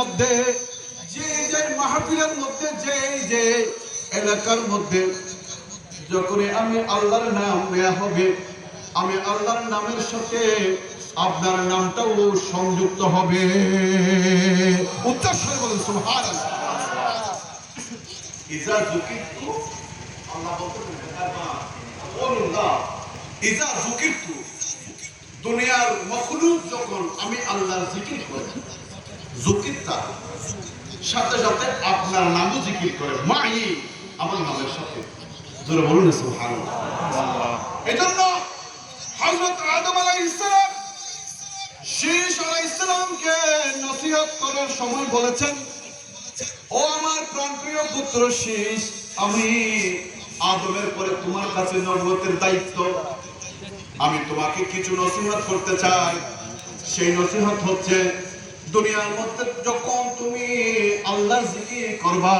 মধ্যে যে যে মাহফিলের মধ্যে যে যে এলাকার মধ্যে যখন আমি আল্লাহর নাম নেওয়া হবে, আমি আল্লাহর নামের সাথে আপনার নামটাও সংযুক্ত হবে। স্বরে বলেন ইজা আল্লাহ ইজা দুনিয়ার মখলুক যখন আমি আল্লাহর জিকির করি যুকিরতা সাথে সাথে আপনার নামও জিকির করে মাই আমার নামের সাথে। জোরে বলুন এজন্য হযরত আদম আলাইহিস সালাম, শীষ আলাইহিস সালামকে নসিহত করার সময় বলেছেন, ও আমার প্রাণপ্রিয় পুত্র শীষ, আমি আদমের পরে তোমার কাছে নবুয়তের দায়িত্ব। আমি তোমাকে কিছু নসিহত করতে চাই। সেই নসিহত হচ্ছে দুনিয়ার মধ্যে যখন তুমি আল্লাহর জিকির করবা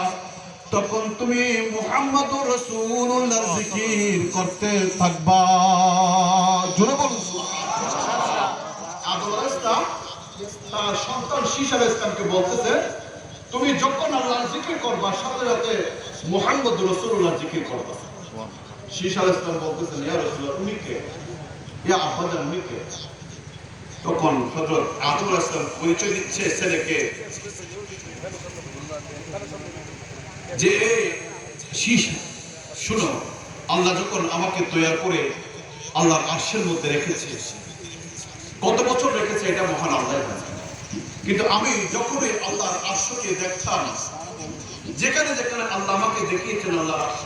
তখন তুমি মুহাম্মদুর রাসূলুল্লাহর জিকির করতে থাকবা। জোরে বলুন আদম তার সন্তান শীষ আলাইহিস সালামকে বলতেছে তুমি যখন আল্লাহর জিকির করবা সাথে সাথে মুহাম্মদ রাসূলুল্লাহর জিকির করবা। শীষ আলাইহিস সালাম বলতেছেন ইয়া রাসূলুল্লাহ তুমি কে? ইয়া আব্বাজান তুমি কে? তখন হযরত আদম আলাইহিস সালাম পরিচয় দিচ্ছে ছেলেকে। যে শুনো, আল্লাহ যখন আমাকে তৈরি করে আল্লাহর আর্শের মধ্যে রেখেছে, কত বছর রেখেছে এটা মহান আল্লাহ কিন্তু আমি যখনই আল্লাহর আর্শকে দেখতাম, যেখানে যেখানে আল্লাহ আমাকে দেখিয়েছেন আল্লাহর আর্শ,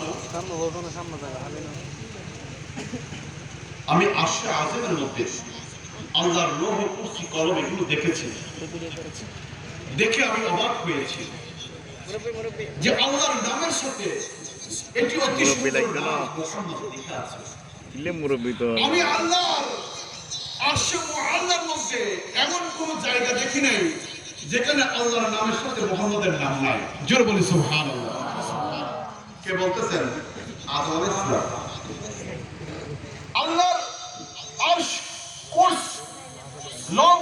আমি আর্শে আজমের মধ্যে আল্লাহর লোহ কুর্সি কলম এগুলো দেখেছি। দেখে আমি অবাক হয়েছি। যে আল্লাহর নামের সাথে এটি অতি আমি আল্লাহর আরশে মধ্যে এমন কোন জায়গা দেখি নাই যেখানে আল্লাহর নামের সাথে মোহাম্মদের নাম নাই। জোরে বলি সুবহানাল্লাহ। কে বলতেছেন? আদম আলাইহিস লং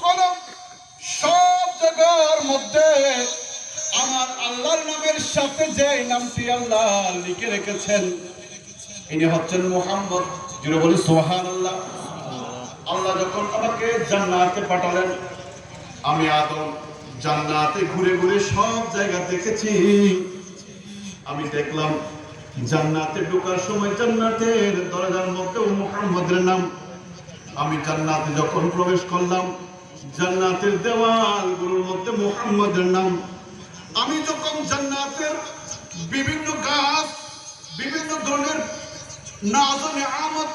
কলম, সব জায়গার মধ্যে আমার আল্লাহর নামের সাথে যে নামটি আল্লাহ লিখে রেখেছেন, ইনি হচ্ছেন মোহাম্মদ। জুড়ে বলি সোহান আল্লাহ আল্লাহ যখন আমাকে জান্নাতে পাঠালেন, আমি আদম জান্নাতে ঘুরে ঘুরে সব জায়গা দেখেছি। আমি দেখলাম, জান্নাতে ঢোকার সময় জান্নাতের দরজার মধ্যেও মোহাম্মদের নাম আমি জান্নাতে যখন প্রবেশ করলাম, জান্নাতের দেওয়ালগুলোর মধ্যে মোহাম্মদের নাম। আমি যখন জান্নাতের বিভিন্ন গাছ, বিভিন্ন ধরনের নাজনে আমত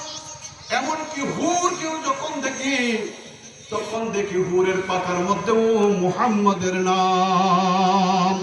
এমনকি হুর কেউ যখন দেখি, তখন দেখি হুরের পাকার মধ্যেও মুহাম্মাদের নাম।